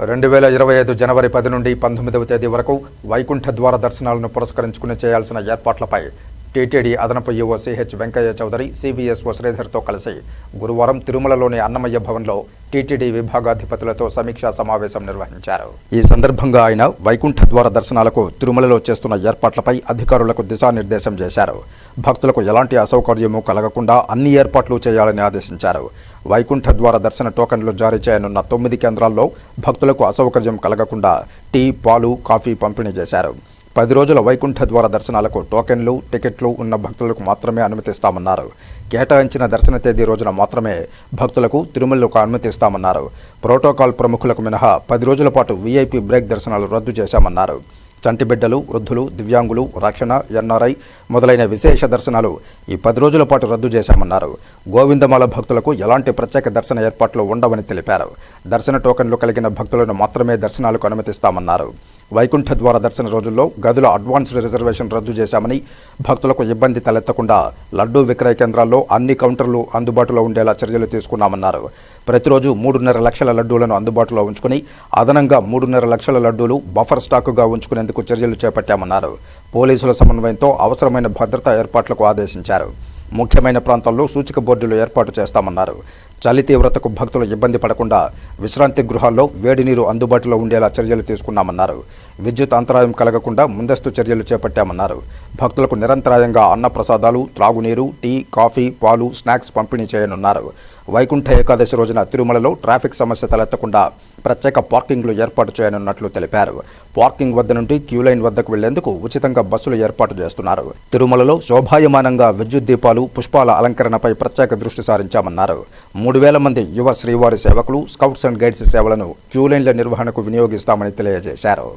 రెండు వేల ఇరవై ఐదు జనవరి పది నుండి పంతొమ్మిదవ తేదీ వరకు వైకుంఠ ద్వార దర్శనాలను పురస్కరించుకుని చేయాల్సిన ఏర్పాట్లపై టీటీడీ అదనపు EO CH Venkayya Chowdary CVSO శ్రీధర్తో కలిసి గురువారం తిరుమలలోని అన్నమయ్య భవన్లో టీటీడీ విభాగాధిపతులతో సమీక్షా సమావేశం నిర్వహించారు. ఈ సందర్భంగా ఆయన వైకుంఠ ద్వార దర్శనాలకు తిరుమలలో చేస్తున్న ఏర్పాట్లపై అధికారులకు దిశానిర్దేశం చేశారు. భక్తులకు ఎలాంటి అసౌకర్యము కలగకుండా అన్ని ఏర్పాట్లు చేయాలని ఆదేశించారు. వైకుంఠ ద్వార దర్శన టోకన్లు జారీ చేయనున్న తొమ్మిది కేంద్రాల్లో భక్తులకు అసౌకర్యం కలగకుండా టీ పాలు కాఫీ పంపిణీ చేశారు. పది రోజుల వైకుంఠ ద్వార దర్శనాలకు టోకెన్లు టికెట్లు ఉన్న భక్తులకు మాత్రమే అనుమతిస్తామన్నారు. కేటాయించిన దర్శన తేదీ రోజున మాత్రమే భక్తులకు తిరుమలకు అనుమతిస్తామన్నారు. ప్రోటోకాల్ ప్రముఖులకు మినహా పది రోజుల పాటు వీఐపీ బ్రేక్ దర్శనాలు రద్దు చేశామన్నారు. చంటిబిడ్డలు వృద్ధులు దివ్యాంగులు రక్షణ ఎన్ఆర్ఐ మొదలైన విశేష దర్శనాలు ఈ పది రోజుల పాటు రద్దు చేశామన్నారు. గోవిందమాల భక్తులకు ఎలాంటి ప్రత్యేక దర్శన ఏర్పాట్లు ఉండవని తెలిపారు. దర్శన టోకెన్లు కలిగిన భక్తులను మాత్రమే దర్శనాలకు అనుమతిస్తామన్నారు. వైకుంఠ ద్వార దర్శన రోజుల్లో గదుల అడ్వాన్స్డ్ రిజర్వేషన్ రద్దు చేశామని భక్తులకు ఇబ్బంది తలెత్తకుండా లడ్డూ విక్రయ కేంద్రాల్లో అన్ని కౌంటర్లు అందుబాటులో ఉండేలా చర్యలు తీసుకున్నామన్నారు. ప్రతిరోజు మూడున్నర లక్షల లడ్డూలను అందుబాటులో ఉంచుకుని అదనంగా మూడున్నర లక్షల లడ్డూలు బఫర్ స్టాకుగా ఉంచుకునేందుకు చర్యలు చేపట్టామన్నారు. పోలీసుల సమన్వయంతో అవసరమైన భద్రతా ఏర్పాట్లకు ఆదేశించారు. ముఖ్యమైన ప్రాంతాల్లో సూచిక బోర్డులు ఏర్పాటు చేస్తామన్నారు. చలి తీవ్రతకు భక్తులు ఇబ్బంది పడకుండా విశ్రాంతి గృహాల్లో వేడి నీరు అందుబాటులో ఉండేలా చర్యలు తీసుకున్నామన్నారు. విద్యుత్ అంతరాయం కలగకుండా ముందస్తు చర్యలు చేపట్టామన్నారు. భక్తులకు నిరంతరాయంగా అన్న ప్రసాదాలు త్రాగునీరు టీ కాఫీ పాలు స్నాక్స్ పంపిణీ చేయనున్నారు. వైకుంఠ ఏకాదశి రోజున తిరుమలలో ట్రాఫిక్ సమస్య తలెత్తకుండా ప్రత్యేక పార్కింగ్లు ఏర్పాటు చేయనున్నట్లు తెలిపారు. పార్కింగ్ వద్ద నుండి క్యూ లైన్ వద్దకు వెళ్ళేందుకు ఉచితంగా బస్సులు ఏర్పాటు చేస్తున్నారు. తిరుమలలో శోభాయమానంగా విద్యుత్ దీపాలు పుష్పాల అలంకరణపై ప్రత్యేక దృష్టి సారించామన్నారు. మూడు వేల మంది యువ శ్రీవారి సేవకులు స్కౌట్స్ అండ్ గైడ్స్ సేవలను క్యూలైన్ల నిర్వహణకు వినియోగిస్తామని తెలియజేశారు.